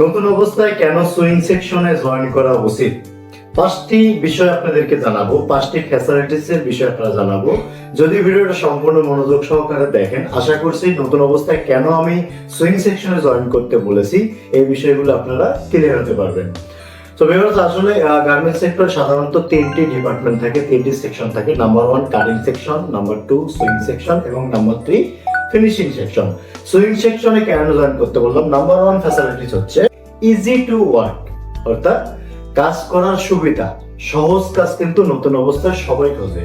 নতুন অবস্থায় কেন সুইং সেকশনে জয়েন করা উচিত? পাঁচটি বিষয় আপনাদেরকে জানাব, পাঁচটি ফ্যাসিলিটিস এর বিষয় আপনারা জানাব। যদি ভিডিওটা সম্পূর্ণ মনোযোগ সহকারে দেখেন, আশা করছি নতুন অবস্থায় কেন আমি সুইং সেকশনে জয়েন করতে বলেছি, এই বিষয়গুলো আপনারা ক্লিয়ার হতে পারবেন। তো ভিউয়ার্স আসলে গার্মেন্টস সেক্টর সাধারণত তিনটি ডিপার্টমেন্ট থাকে, তিনটি সেকশন থাকে। Number one cutting section number two swing section এবং number three finishing section swing সেকশনে কেন জয়েন করতে বললাম? নাম্বার ওয়ান ফ্যাসিলিটিস হচ্ছে ইজি টু ওয়ার্ক অর্থাৎ কাজ করার সুবিধা। সহজ কাজ কিন্তু নতুন অবস্থায় সবাই খোঁজে।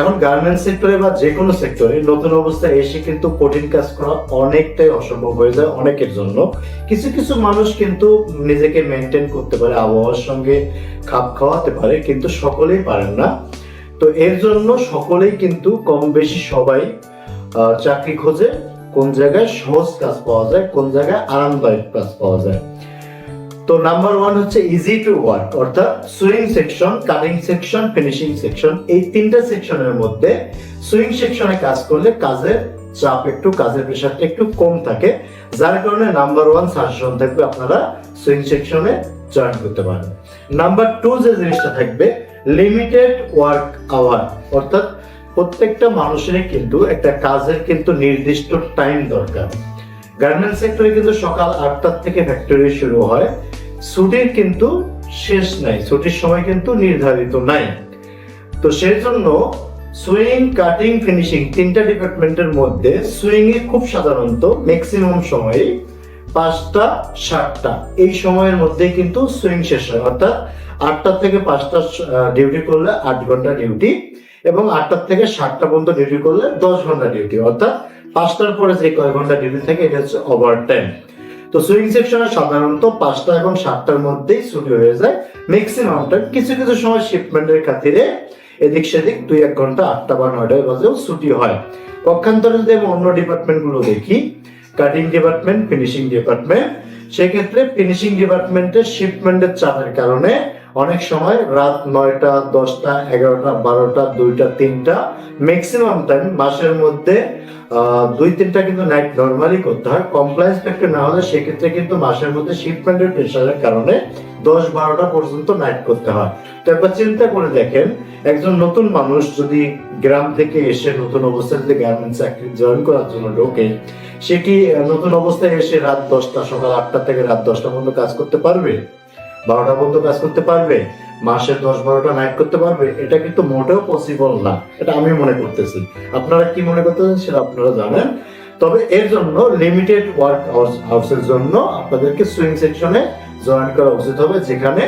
এখন গার্মেন্টস সেক্টরে বা যে কোনো সেক্টরে নতুন অবস্থায় এসে কিন্তু কঠিন কাজ করা অনেকটাই অসম্ভব হয়ে যায় অনেকের জন্য। কিছু কিছু মানুষ কিন্তু নিজেকে মেনটেন করতে পারে, আবহাওয়ার সঙ্গে খাপ খাওয়াতে পারে, কিন্তু সকলেই পারেন না। তো এর জন্য সকলেই কিন্তু কম বেশি সবাই চাকরি খোঁজে কোন জায়গায় সহজ কাজ পাওয়া যায়, কোন জায়গায় আরামদায়ক কাজ পাওয়া যায়। তো নাম্বার ওয়ান হচ্ছে ইজি টু ওয়ার্ক অর্থাৎ swing section cutting section finishing section এই তিনটা সেকশনের মধ্যে সুইং সেকশনে কাজ করলে কাজের চাপ একটু, কাজের প্রেশারটা একটু কম থাকে। যার কারণে নাম্বার ওয়ান সাজেশন থাকবে আপনারা সুইং সেকশনে জয়েন করতে পারেন। নাম্বার টু যে জিনিসটা থাকবে লিমিটেড ওয়ার্ক আওয়ার অর্থাৎ প্রত্যেকটা মানুষেরই কিন্তু একটা কাজের কিন্তু নির্দিষ্ট টাইম দরকার। গার্মেন্টস সেক্টরে কিন্তু সকাল আটটার থেকে ফ্যাক্টরি শুরু হয়। ছুটির কিন্তু শেষ নাই, ছুটির সময় কিন্তু নির্ধারিত নাই। তো সেই জন্য সুইং কাটিং ফিনিশিং তিনটা ডিপার্টমেন্টের মধ্যে সুইং এ খুব সাধারণত ম্যাক্সিমাম সময়ে পাঁচটা, সাতটা। এই সময়ের মধ্যে কিন্তু সুইং শেষ হয়। অর্থাৎ আটটা থেকে পাঁচটা ডিউটি করলে আট ঘণ্টা ডিউটি এবং আটটার থেকে সাতটা পর্যন্ত ডিউটি করলে দশ ঘণ্টা ডিউটি অর্থাৎ পাঁচটার পরে যে কয় ঘণ্টা ডিউটি থাকে, এটা হচ্ছে ওভার টাইম তো সুইং সেকশনে সাধারণত পাঁচটা এবং সাতটার মধ্যেই ছুটি হয়ে যায়। ম্যাক্সিমাম টাইম কিছু কিছু সময় শিপমেন্টের খাতিরে এদিক সেদিক দুই এক ঘণ্টা আটটা বা নয়টার বাজেও ছুটি হয়। পক্ষান্তরে যদি আমি অন্য ডিপার্টমেন্টগুলো দেখি কাটিং ডিপার্টমেন্ট ফিনিশিং ডিপার্টমেন্ট সেক্ষেত্রে ফিনিশিং ডিপার্টমেন্টের শিপমেন্টের চাপের কারণে অনেক সময় রাত নয়টা, দশটা, এগারোটা, বারোটা, দুইটা, তিনটা ম্যাক্সিমাম টাইম মাসের মধ্যে দুই, তিনটা কিন্তু নাইট নর্মালি করতে হয়। কমপ্লায়েন্স ফ্যাক্টর না হলে সেক্ষেত্রে কিন্তু মাসের মধ্যে শিপমেন্টের প্রেশারের কারণে দশ, বারোটা পর্যন্ত নাইট করতে হয়। তো একবার চিন্তা করে দেখেন, একজন নতুন মানুষ যদি গ্রাম থেকে এসে নতুন অবস্থায় যদি গার্মেন্টস চাকরি জয়েন করার জন্য ঢোকে, সে কি নতুন অবস্থায় এসে রাত দশটা সকাল আটটা থেকে রাত দশটা পর্যন্ত কাজ করতে পারবে? বারোটা পর্যন্ত কাজ করতে পারবে মাসে দশ বারোটা নাইট করতে পারবে, এটা কিন্তু মোটেও পসিবল না। এটা আমি মনে করতেছি। আপনারা কি মনে করতেছেন সেটা আপনারা জানেন। তবে এর জন্য লিমিটেড ওয়ার্ক হাউসের জন্য আপনাদেরকে সুইং সেকশনে জয়েন করা উচিত হবে, যেখানে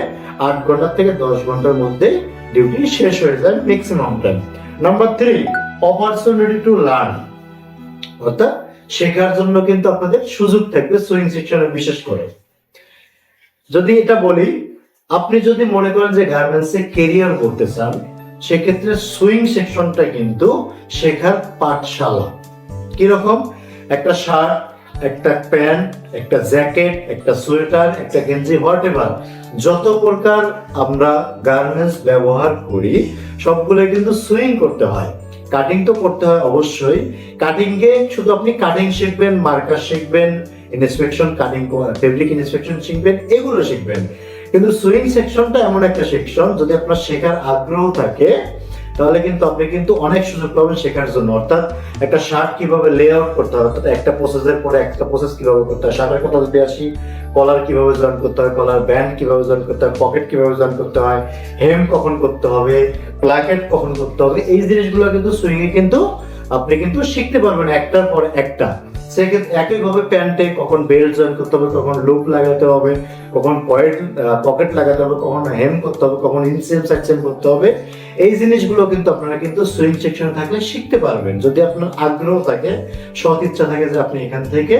আট ঘণ্টা থেকে দশ ঘণ্টার মধ্যে ডিউটি শেষ হয়ে যায় maximum time number three opportunity to learn অর্থাৎ শেখার জন্য কিন্তু আপনাদের সুযোগ থাকবে সুইং সেকশনে বিশেষ করে। যদি এটা বলি, আপনি যদি মনে করেন যে গার্মেন্টসে কেরিয়ার করতে চান, সেক্ষেত্রে সুইং সেকশনটা কিন্তু শেখার পাঠশালা। কীরকম? একটা শার্ট একটা প্যান্ট একটা জ্যাকেট একটা সোয়েটার একটা গেঞ্জি হোয়াট এভার যত প্রকার আমরা গার্মেন্টস ব্যবহার করি সবগুলো কিন্তু সুইং করতে হয়। কাটিং তো করতে হয় অবশ্যই। কাটিং এ শুধু আপনি কাটিং শিখবেন মার্কার শিখবেন ইন্সপেকশন কাটিং ফেব্রিক ইন্সপেকশন শিখবেন, এগুলো শিখবেন। কিন্তু সুইং সেকশনটা এমন একটা সেকশন যদি আপনার শেখার আগ্রহ থাকে, তাহলে কিন্তু আপনি কিন্তু অনেক সুযোগ পাবেন শেখার জন্য। অর্থাৎ একটা শার্ট কীভাবে লে আউট করতে হয়, অর্থাৎ একটা প্রসেসের পরে একটা প্রসেস কীভাবে করতে হয় শার্টের কথা যদি আসি কলার কীভাবে জয়েন করতে হয় কলার ব্যান্ড কীভাবে জয়েন করতে হয় পকেট কীভাবে জয়েন করতে হয় হেম কখন করতে হবে প্লাকেট কখন করতে হবে, এই জিনিসগুলো কিন্তু সুইং এ কিন্তু আপনি কিন্তু শিখতে পারবেন একটার পর একটা। সেক্ষেত্রে একইভাবে প্যান্টে কখন বেল্ট জয়েন করতে হবে, কখন লুপ লাগাতে হবে, কখন পয়েন্ট পকেট লাগাতে হবে, কখন হেম করতে হবে, কখন ইনসেম সেকশন করতে হবে, এই জিনিসগুলো কিন্তু আপনারা কিন্তু সুইং সেকশনে থাকলে শিখতে পারবেন। যদি আপনার আগ্রহ থাকে, সৎ ইচ্ছা থাকে যে আপনি এখান থেকে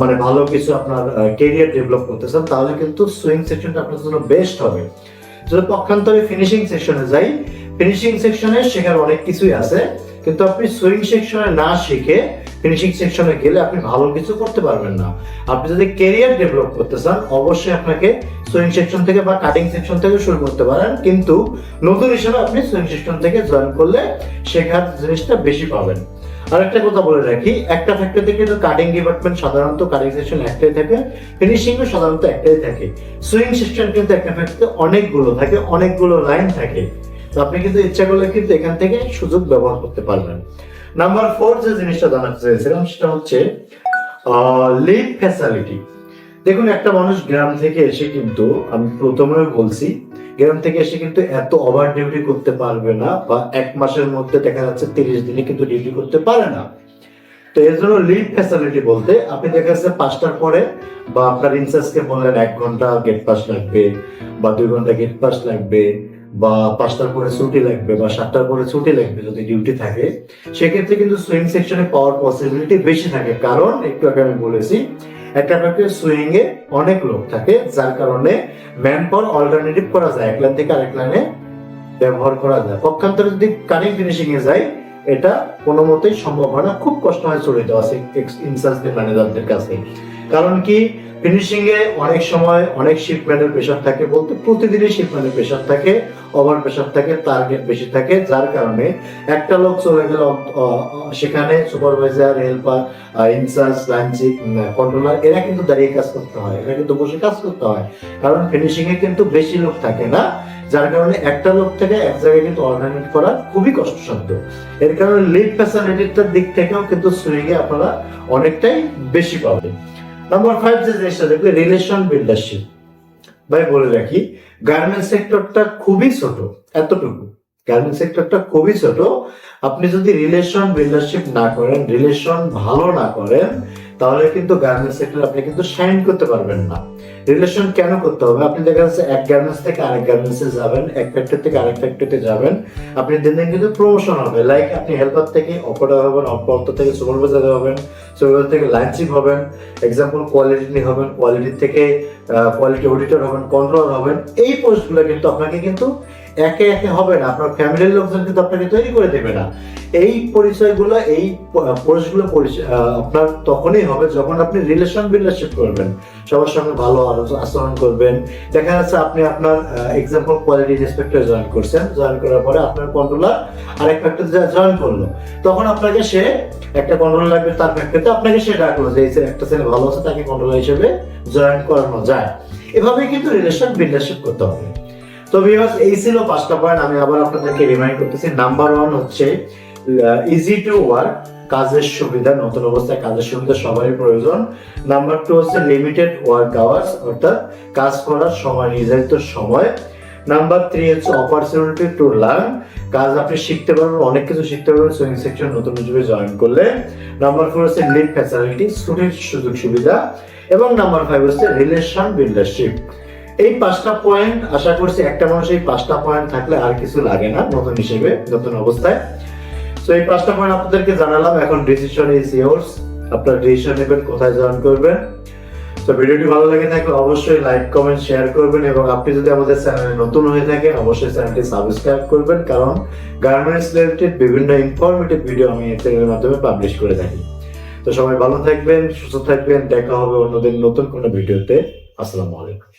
মানে ভালো কিছু আপনার কেরিয়ার ডেভেলপ করতে চান, তাহলে কিন্তু সুইং সেকশনটা আপনার জন্য বেস্ট হবে। যদি পক্ষান্তরে ফিনিশিং সেকশনে যাই ফিনিশিং সেকশনে শেখার অনেক কিছুই আছে, কিন্তু আপনি সুইং সেকশনে না শিখে ফিনিশিং সেকশনে গেলে আপনি ভালো কিছু করতে পারবেন না। আপনি যদি কেরিয়ার ডেভেলপ করতে চান, অবশ্যই আপনাকে সুইং সেকশন থেকে বা কাটিং সেকশন থেকে শুরু করতে পারেন। কিন্তু নতুন হিসেবে আপনি সুইং সেকশন থেকে জয়েন করলে শেখার জিনিসটা বেশি পাবেন। আরেকটা কথা বলে রাখি, একটা ফ্যাক্টরিতে কিন্তু কাটিং ডিপার্টমেন্ট সাধারণত কাটিং সেকশন একটাই থাকে ফিনিশিং সাধারণত একটাই থাকে। সুইং সেকশন কিন্তু একটা ফ্যাক্টরিতে অনেকগুলো থাকে, অনেকগুলো লাইন থাকে। তো আপনি কিন্তু ইচ্ছা করলে কিন্তু এখান থেকে সুযোগ ব্যবহার করতে পারবেন। নাম্বার ফোর যে জিনিসটা জানাতে চাইছিলাম সেটা হচ্ছে লিভ ফ্যাসিলিটি দেখুন, একটা মানুষ গ্রাম থেকে এসে কিন্তু, আমি প্রথমে বলছি, গ্রাম থেকে এসে কিন্তু এত ওভার ডিউটি করতে পারবে না বা এক মাসের মধ্যে দেখা যাচ্ছে তিরিশ দিনে কিন্তু ডিউটি করতে পারে না। তো এর জন্য লিভ ফ্যাসিলিটি বলতে, আপনি দেখা যাচ্ছে পাঁচটার পরে বা আপনার ইনচার্জকে বললেন, এক ঘণ্টা গেট পাস লাগবে বা দুই ঘণ্টা গেট পাস লাগবে বা পাঁচটার পরে ছুটি লাগবে বা সাতটার পরে ছুটি লাগবে যদি ডিউটি থাকে, সেক্ষেত্রে কিন্তু সুইং সেকশনে পাওয়ার পসিবিলিটি বেশি থাকে। কারণ একটু আগে আমি বলেছি, একটা ফ্যাক্টরি সুইং এ অনেক লোক থাকে, যার কারণে ম্যান পাওয়ার অল্টারনেটিভ করা যায়। এক লাইন থেকে আরেক লাইনে ব্যবহার করা যায়। পক্ষান্তরে যদি কারিং ফিনিশিং এ যায় এটা কোনো মতেই সম্ভব হয় না। খুব কষ্ট হয় চলে দেওয়া ইনচার্জদের ম্যানেজারদের কাছে। কারণ কি? ফিনিশিং এ অনেক সময় অনেক শিপম্যানের প্রেশার থাকে, বলতে প্রতিদিনই শিপম্যানের প্রেশার থাকে ওভার প্রেশার থাকে টার্গেট বেশি থাকে, যার কারণে একটা লোক চলে গেলে সেখানে সুপারভাইজার হেল্পার ইনচার্জ লাঞ্চিক কন্ট্রোলার এরা কিন্তু দাঁড়িয়ে কাজ করতে হয়, এরা কিন্তু বসে কাজ করতে হয়। কারণ ফিনিশিং এ কিন্তু বেশি লোক থাকে না, যার কারণে একটা লোক থেকে এক জায়গায় কিন্তু অর্গানাইজ করা খুবই কষ্টসাধ্য। এর কারণে লিড ফ্যাসিলিটিটার দিক থেকেও কিন্তু সুইং এ আপনারা অনেকটাই বেশি পাবেন। নাম্বার ফাইভ যে জিনিসটা দেখবে রিলেশন বিল্ডারশিপ ভাই, বলে রাখি গার্মেন্ট সেক্টরটা খুবই ছোট, এতটুকু। গার্মেন্ট সেক্টরটা খুবই ছোট। আপনি যদি রিলেশন বিল্ডারশিপ না করেন রিলেশন ভালো না করেন, তাহলে কিন্তু গার্মেন্ট সেক্টর আপনি কিন্তু শাইন করতে পারবেন না। রিলেশন কেন করতে হবে? আপনি দেখা যাচ্ছে এক গার্মেন্টস থেকে আরেক গার্মেন্টসে যাবেন, এক ফ্যাক্টরি থেকে আরেক ফ্যাক্টরিতে যাবেন। আপনি দিন দিন কিন্তু প্রমোশন হবে। লাইক আপনি হেল্পার থেকে অপারেটর হবেন অপারেটর থেকে সুপারভাইজার হবেন সুপারভাইজার থেকে লাইন চিফ হবেন এক্সাম্পল কোয়ালিটি নিয়ে হবেন কোয়ালিটি থেকে কোয়ালিটি অডিটর হবেন কন্ট্রোলার হবেন। এই পোস্টগুলো কিন্তু আপনাকে কিন্তু একে একে হবে না। আপনার ফ্যামিলির লোকজন কিন্তু আপনাকে তৈরি করে দেবে না। এই পরিচয়গুলো, এই পোস্টগুলো আপনার তখনই হবে যখন আপনি রিলেশন বিল্ডারশিপ করবেন। সবার সঙ্গে ভালো আচরণ করবেন। দেখা যাচ্ছে আপনি আপনার এক্সাম্পল কোয়ালিটি ইন্সপেক্টর জয়েন করছেন। জয়েন করার পরে আপনার কন্ট্রোলার আরেক ফ্যাক্টরিতে জয়েন করল। তখন আপনাকে সে একটা কন্ট্রোলার লাগবে, তার ফ্যাক্টরিতে আপনাকে সে ডাকলো যে একটা ছেলে ভালো আছে, তাকে কন্ট্রোলার হিসেবে জয়েন করানো যায়। এভাবেই কিন্তু রিলেশন বিল্ডারশিপ করতে হবে। তো ভিউয়ার্স এই ছিল পাঁচটা পয়েন্ট আমি আবার আপনাদেরকে রিমাইন্ড করতেছি। নাম্বার ওয়ান হচ্ছে ইজি টু ওয়ার্ক কাজের সুবিধা, নতুন অবস্থায় কাজের সুবিধা সবারই প্রয়োজন। নাম্বার টু হচ্ছে লিমিটেড ওয়ার্ক আওয়ার্স অর্থাৎ কাজ করার সময়, নির্ধারিত সময়। নাম্বার থ্রি হচ্ছে অপরচুনিটি টু লার্ন কাজ আপনি শিখতে পারবেন, অনেক কিছু শিখতে পারবেন সুইং সেকশন নতুন হিসেবে জয়েন করলে। নাম্বার ফোর হচ্ছে লিড ফ্যাসিলিটি ছুটির সুযোগ সুবিধা। এবং নাম্বার ফাইভ হচ্ছে রিলেশন বিল্ডারশিপ এই পাঁচটা পয়েন্ট আশা করছি একটা মানুষ এই পাঁচটা পয়েন্ট থাকলে আর কিছু লাগে না, নতুন হিসেবে, নতুন অবস্থায়। তো এই পাঁচটা পয়েন্ট আপনাদেরকে জানালাম, এখন ডিসিশন ইজ ইয়োর্স আপনার ডিসিশন নেবেন, কোথায় জয়েন করবেন। তো ভিডিওটি ভালো লাগে থাকলে অবশ্যই লাইক কমেন্ট শেয়ার করবেন এবং আপনি যদি আমাদের চ্যানেলে নতুন হয়ে থাকে, অবশ্যই চ্যানেলটি সাবস্ক্রাইব করবেন, কারণ গার্মেন্টস রিলেটেড বিভিন্ন ইনফরমেটিভ ভিডিও আমি এই চ্যানেলের মাধ্যমে পাবলিশ করে থাকি। তো সবাই ভালো থাকবেন, সুস্থ থাকবেন, দেখা হবে অন্যদিন নতুন কোনো ভিডিওতে আসসালামু আলাইকুম।